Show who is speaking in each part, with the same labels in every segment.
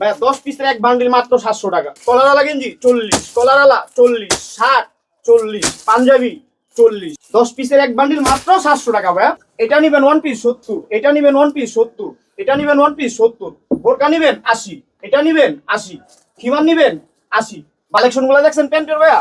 Speaker 1: ভাইয়া, দশ পিসের এক বান্ডিল মাত্র সাতশো টাকা। কলারালা গেঞ্জি, চল্লিশ। কলারালা, চল্লিশ। ষাট চল্লিশ। পাঞ্জাবি, চল্লিশ। দশ পিসের এক বান্ডিল মাত্র সাতশো টাকা, ভাইয়া। এটা নিবেন ওয়ান পিস সত্তর। এটা নিবেন ওয়ান পিস সত্তর। এটা নিবেন ওয়ান পিস সত্তর। বোরকা নিবেন আশি। এটা নিবেন আশি। খিমার নিবেন আশি। কালেকশনগুলো দেখছেন প্যান্টের, ভাইয়া?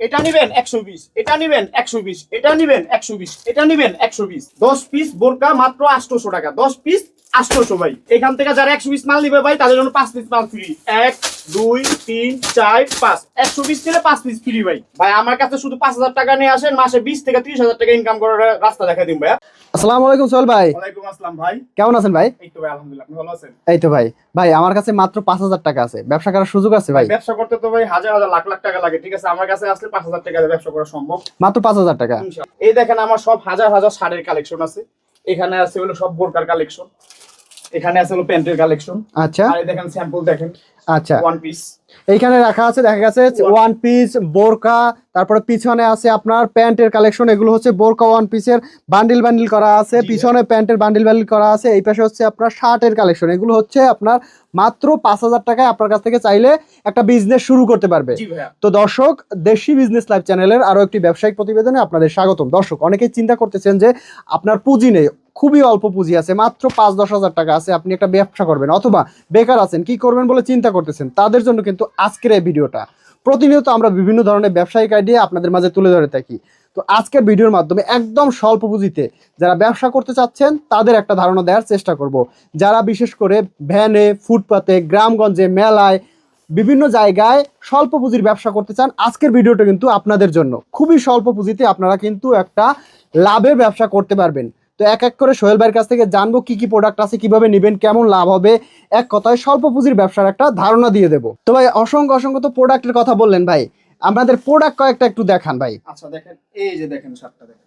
Speaker 1: এটা নিবেন একশো বিশ এটা নিবেন একশো বিশ এটা নিবেন একশো বিশ এটা নিবেন একশো বিশ। দশ পিস বোরকা মাত্র আটশোশো টাকা দশ পিস আটশোশো ভাই। এখান থেকে যারা একশো পিস মাল নিবে ভাই তাদের জন্য পাঁচ পিস মাল ফ্রি এক দুই তিন চার পাঁচ। একশো পিস নিলে পাঁচ পিস ফ্রি ভাই। ভাই আমার কাছে শুধু পাঁচ হাজার টাকা নিয়ে আসেন মাসে বিশ থেকে ত্রিশ হাজার টাকা ইনকাম করার রাস্তা দেখা দিন ভাইয়া।
Speaker 2: আসসালামু আলাইকুম সোহেল ভাই।
Speaker 1: ওয়ালাইকুম আসসালাম ভাই।
Speaker 2: কেমন আছেন ভাই?
Speaker 1: এই তো ভাই আলহামদুলিল্লাহ আপনি ভালো আছেন?
Speaker 2: এই তো ভাই। ভাই আমার কাছে মাত্র পাঁচ হাজার টাকা আছে। ব্যবসা করার সুযোগ আছে ভাই?
Speaker 1: ব্যবসা করতে তো ভাই হাজার হাজার লাখ লাখ টাকা লাগে ঠিক আছে? আমার কাছে আসলে পাঁচ হাজার টাকা ব্যবসা করা সম্ভব।
Speaker 2: মাত্র পাঁচ হাজার টাকা?
Speaker 1: এই দেখেন আমার সব হাজার হাজার শাড়ির কালেকশন আছে। এখানে আছে হলো সব বোরকার কালেকশন এখানে আছে হলো প্যান্টের কালেকশন
Speaker 2: আচ্ছা।
Speaker 1: আর এই দেখেন স্যাম্পল দেখেন।
Speaker 2: আচ্ছা।
Speaker 1: ওয়ান পিস
Speaker 2: এইখানে রাখা আছে দেখা গেছে ওয়ান পিস বোরকা তারপরে পিছনে আছে আপনার প্যান্টের কালেকশন এগুলো হচ্ছে বোরকা ওয়ান পিসের বান্ডিল বান্ডিল করা আছে পিছনে প্যান্টের বান্ডিল বান্ডিল করা আছে এই পাশে হচ্ছে আপনার শার্টের কালেকশন এগুলো হচ্ছে আপনার মাত্র পাঁচ হাজার টাকায় আপনার কাছ থেকে চাইলে একটা বিজনেস শুরু করতে পারবে। তো দর্শক দেশি বিজনেস লাইভ চ্যানেলের আরও একটি ব্যবসায়িক প্রতিবেদনে আপনাদের স্বাগতম। দর্শক অনেকেই চিন্তা করতেছেন যে আপনার পুঁজি নেই খুবই অল্প পুঁজি আছে, মাত্র পাঁচ দশ হাজার টাকা আছে, আপনি একটা ব্যবসা করবেন অথবা বেকার আছেন, কি করবেন বলে চিন্তা করতেছেন, তাদের জন্য কিন্তু আজকের এই ভিডিওটা। প্রতিনিয়ত আমরা বিভিন্ন ধরনের ব্যবসায়িক আইডিয়া আপনাদের মাঝে তুলে ধরে থাকি। তো আজকের ভিডিওর মাধ্যমে একদম স্বল্প পুঁজিতে যারা ব্যবসা করতে চাচ্ছেন, তাদের একটা ধারণা দেওয়ার চেষ্টা করব। যারা বিশেষ করে ভ্যানে, ফুটপাতে, গ্রামগঞ্জে, মেলায়, বিভিন্ন জায়গায় স্বল্প পুঁজির ব্যবসা করতে চান, আজকের ভিডিওটা কিন্তু আপনাদের জন্য। খুবই স্বল্প পুঁজিতে আপনারা কিন্তু একটা লাভের ব্যবসা করতে পারবেন। তো এক এক করে সোহেল ভাইয়ের কাছ থেকে জানব কি কি প্রোডাক্ট আছে কীভাবে নেবেন কেমন লাভ হবে। এক কথায় স্বল্প পুঁজির ব্যবসার একটা ধারণা দিয়ে দেবো। তো ভাই অসংখ্য অসংখ্য তো প্রোডাক্টের কথা বললেন ভাই। আমাদের প্রোডাক্ট কয়েকটা একটু দেখান ভাই।
Speaker 1: আচ্ছা দেখেন এই যে দেখেন শার্টটা দেখেন।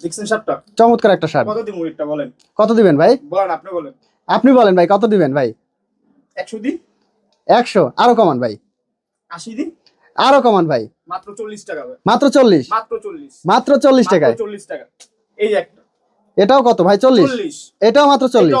Speaker 1: দেখছেন শার্টটা?
Speaker 2: চমৎকার একটা শার্ট।
Speaker 1: কত বলেন?
Speaker 2: কত দিবেন ভাই?
Speaker 1: বলেন আপনি বলেন।
Speaker 2: আপনি বলেন ভাই কত দিবেন ভাই?
Speaker 1: একশো দিন
Speaker 2: একশো। আরও কমান ভাই।
Speaker 1: আশি দিন
Speaker 2: আরও কমান ভাই।
Speaker 1: মাত্র চল্লিশ টাকা ভাই।
Speaker 2: মাত্র চল্লিশ।
Speaker 1: মাত্র চল্লিশ।
Speaker 2: মাত্র চল্লিশ টাকায়।
Speaker 1: চল্লিশ টাকা। এই যে একটা।
Speaker 2: এটাও কত ভাই চল্লিশ? এটাও মাত্র চল্লিশ?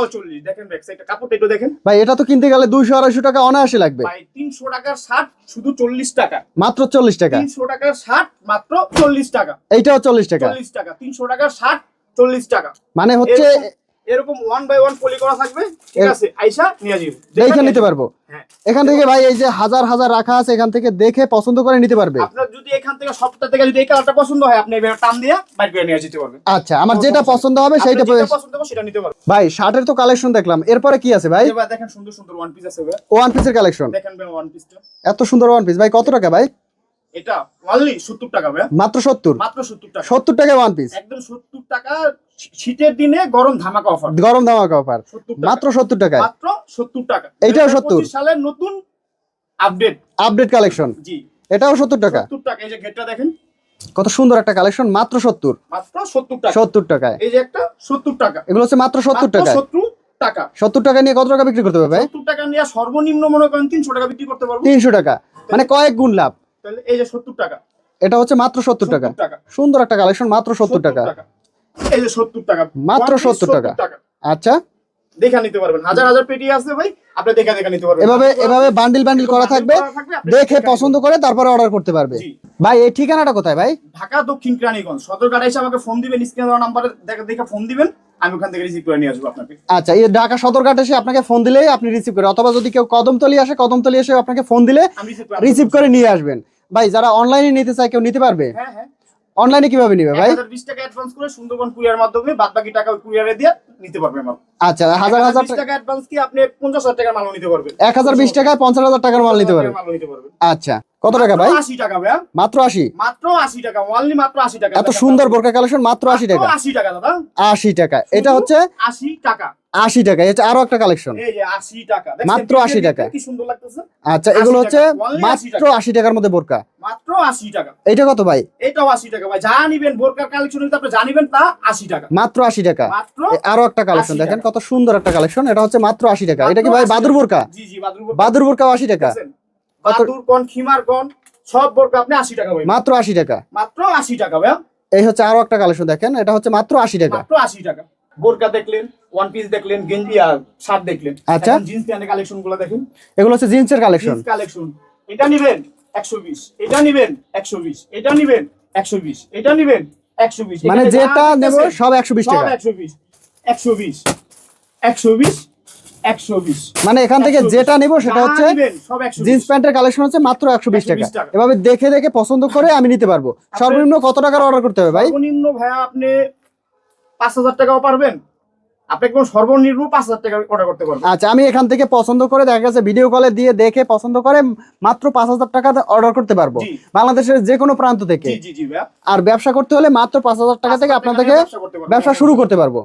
Speaker 2: ভাই এটা তো কিনতে গেলে দুইশো আড়াইশো টাকা অনায়াসে লাগবে।
Speaker 1: ভাই তিনশো টাকার শার্ট শুধু চল্লিশ টাকা।
Speaker 2: মাত্র চল্লিশ টাকা?
Speaker 1: তিনশো টাকার শার্ট মাত্র চল্লিশ টাকা।
Speaker 2: এইটাও চল্লিশ টাকা?
Speaker 1: চল্লিশ টাকা। তিনশো টাকার শার্ট চল্লিশ টাকা।
Speaker 2: মানে হচ্ছে
Speaker 1: এরকম- ওয়ান বাই ওয়ান পলি করা থাকবে। ঠিক আছে আইসা নিয়ে যাবে
Speaker 2: দেখে নিতে পারব।
Speaker 1: হ্যাঁ।
Speaker 2: এখান থেকে ভাই এই যে হাজার হাজার রাখা আছে এখান থেকে দেখে পছন্দ করে নিতে পারবে।
Speaker 1: আপনার যদি এখান থেকে সবটা থেকে যদি এই কালারটা পছন্দ হয় আপনি এভাবে টান দিয়ে বাইর করে নিয়ে যেতে পারবেন।
Speaker 2: আচ্ছা আমার যেটা পছন্দ হবে
Speaker 1: যেটা পছন্দ হবে সেটা নিতে পারবেন।
Speaker 2: ভাই শার্টের তো কালেকশন দেখলাম। এরপরে কি আছে ভাই?
Speaker 1: দেখেন সুন্দর সুন্দর ওয়ান পিস আছে।
Speaker 2: ওয়ান পিসের কালেকশন
Speaker 1: দেখেন ভাই ওয়ান পিসটা
Speaker 2: এত সুন্দর ওয়ান পিস ভাই কত টাকা ভাই?
Speaker 1: এটা অনলি সত্তর টাকা ভাই।
Speaker 2: মাত্র সত্তর?
Speaker 1: মাত্র সত্তর টাকা।
Speaker 2: সত্তর টাকা ওয়ান পিস
Speaker 1: একদম সত্তর টাকা শীতের দিনে গরম ধামাকা অফার
Speaker 2: গরম ধামাকা অফার মাত্র সত্তর টাকায়।
Speaker 1: মাত্র সত্তর টাকা।
Speaker 2: এইটাও
Speaker 1: 2025
Speaker 2: 70
Speaker 1: সালের নতুন আপডেট
Speaker 2: আপডেট কালেকশন
Speaker 1: জি।
Speaker 2: এটাও সত্তর টাকা
Speaker 1: সত্তর টাকা এই যে ঘেরটা দেখেন
Speaker 2: কত সুন্দর একটা কালেকশন মাত্র সত্তর
Speaker 1: মাত্র সত্তর টাকা
Speaker 2: সত্তর টাকায়
Speaker 1: এই যে একটা সত্তর টাকা
Speaker 2: এগুলো হচ্ছে মাত্র সত্তর
Speaker 1: মাত্র
Speaker 2: টাকায়
Speaker 1: 70 টাকা
Speaker 2: সত্তর টাকা নিয়ে কত টাকা বিক্রি করতে হবে
Speaker 1: সত্তর টাকা নিয়ে সর্বনিম্ন মনে করেন তিনশো টাকা বিক্রি করতে পারব
Speaker 2: তিনশো টাকা মানে কয়েক গুণ লাভ
Speaker 1: তাহলে এই যে সত্তর টাকা
Speaker 2: এটা হচ্ছে মাত্র সত্তর টাকা সুন্দর একটা কালেকশন মাত্র সত্তর টাকা
Speaker 1: এই যে সত্তর টাকা
Speaker 2: মাত্র 70 টাকা। আচ্ছা
Speaker 1: দেখা নিতে পারবেন। হাজার হাজার পেটি আছে ভাই আপনি দেখা দেখা নিতে পারবেন।
Speaker 2: এভাবে এভাবে বান্ডিল বান্ডিল করা থাকবে দেখে পছন্দ করে তারপরে অর্ডার করতে পারবে। ভাই এই ঠিকানাটা কোথায় ভাই?
Speaker 1: ঢাকা দক্ষিণ কেরানীগঞ্জ। সদরঘাট এসে আমাকে ফোন দিবেন স্ক্রিনে দেওয়া নাম্বারে দেখে দেখে ফোন দিবেন আমি ওখান থেকে রিসিভ করে নিয়ে আসব আপনাকে।
Speaker 2: আচ্ছা এই ঢাকা সদরঘাট এসে আপনাকে ফোন দিলেই আপনি রিসিভ করে অথবা যদি কেউ কদমতলি আসে কদমতলি এসে আপনাকে ফোন দিলে
Speaker 1: রিসিভ করে
Speaker 2: রিসিভ করে নিয়ে আসবেন। ভাই যারা অনলাইনে নিতে চায় কেউ নিতে পারবে?
Speaker 1: হ্যাঁ হ্যাঁ।
Speaker 2: অনলাইনে কীভাবে নিবে ভাই?
Speaker 1: এক হাজার বিশ টাকা অ্যাডভান্স করে সুন্দরবন কুরিয়ার মাধ্যমে বাদ বাকি টাকা কুরিয়ারে দিয়ে নিতে পারবে মাল
Speaker 2: আচ্ছা হাজার
Speaker 1: এক
Speaker 2: হাজার
Speaker 1: টাকা অ্যাডভান্স কি আপনি পঞ্চাশ হাজার টাকার মাল নিতে পারবেন?
Speaker 2: এক হাজার বিশ টাকায় পঞ্চাশ হাজার টাকার মাল নিতে পারবে।
Speaker 1: মাল নিতে পারবেন।
Speaker 2: আচ্ছা। কত টাকা ভাই
Speaker 1: আশি টাকা ভাইয়া
Speaker 2: মাত্র আশি
Speaker 1: মাত্র আশি টাকা অনলি মাত্র আশি টাকা
Speaker 2: এত সুন্দর বোরকা কালেকশন মাত্র আশি টাকা
Speaker 1: আশি টাকা দাদা
Speaker 2: আশি টাকা এটা হচ্ছে
Speaker 1: আশি টাকা
Speaker 2: আশি টাকা এটা আরও একটা কালেকশন
Speaker 1: এই যে আশি টাকা
Speaker 2: মাত্র 80 টাকা।
Speaker 1: কি সুন্দর লাগতেছে
Speaker 2: আচ্ছা এগুলো হচ্ছে
Speaker 1: 80
Speaker 2: মাত্র আশি টাকার মধ্যে বোরকা
Speaker 1: মাত্র আশি টাকা
Speaker 2: এইটা কত ভাই
Speaker 1: এটাও আশি টাকা ভাই যা নিবেন বোরকার কালেকশন আপনি জানিবেন তা আশি টাকা
Speaker 2: মাত্র আশি টাকা আরও একটা কালেকশন দেখেন কত সুন্দর একটা কালেকশন এটা হচ্ছে মাত্র আশি টাকা এটা কি ভাই
Speaker 1: 80
Speaker 2: বাদুর বোরকা
Speaker 1: জি জি বাদুর বোরকা
Speaker 2: বাদুর টাকা?
Speaker 1: সব বোরকা আপনি 80 টাকা
Speaker 2: মাত্র 80 টাকা।
Speaker 1: মাত্র 80 টাকা
Speaker 2: এই হচ্ছে আরও একটা কালেকশন দেখেন এটা হচ্ছে মাত্র 80 টাকা।
Speaker 1: আশি টাকা। বোরকা দেখলেন ওয়ান পিস দেখলেন গেঞ্জি আর শার্ট দেখলেন।
Speaker 2: আচ্ছা।
Speaker 1: জিন্স কালেকশনগুলো দেখেন।
Speaker 2: এগুলো হচ্ছে জিন্সের কালেকশন
Speaker 1: কালেকশন এটা এটা এটা এটা
Speaker 2: মানে যেটা সব 120 টাকা।
Speaker 1: 120
Speaker 2: মানে এখান থেকে যেটা নেব সেটা হচ্ছে
Speaker 1: নিবেন, সব 120
Speaker 2: জিন্স প্যান্টের কালেকশন হচ্ছে মাত্র একশো বিশ টাকা। এভাবে দেখে দেখে পছন্দ করে আমি নিতে পারব। সর্বনিম্ন কত টাকার অর্ডার করতে হবে ভাই?
Speaker 1: সর্বনিম্ন ভাইয়া আপনি পাঁচ হাজার টাকাও পারবেন। আপনি কোন সর্বনিম্ন পাঁচ হাজার টাকা অর্ডার করতে পারবেন।
Speaker 2: আচ্ছা আমি এখান থেকে পছন্দ করে দেখা গেছে ভিডিও কলে দিয়ে দেখে পছন্দ করে মাত্র পাঁচ হাজার টাকা অর্ডার করতে পারব। বাংলাদেশের যে কোনো প্রান্ত থেকে। আর ব্যবসা করতে হলে মাত্র পাঁচ হাজার টাকা থেকে আপনার থেকে
Speaker 1: ব্যবসা
Speaker 2: শুরু করতে পারব।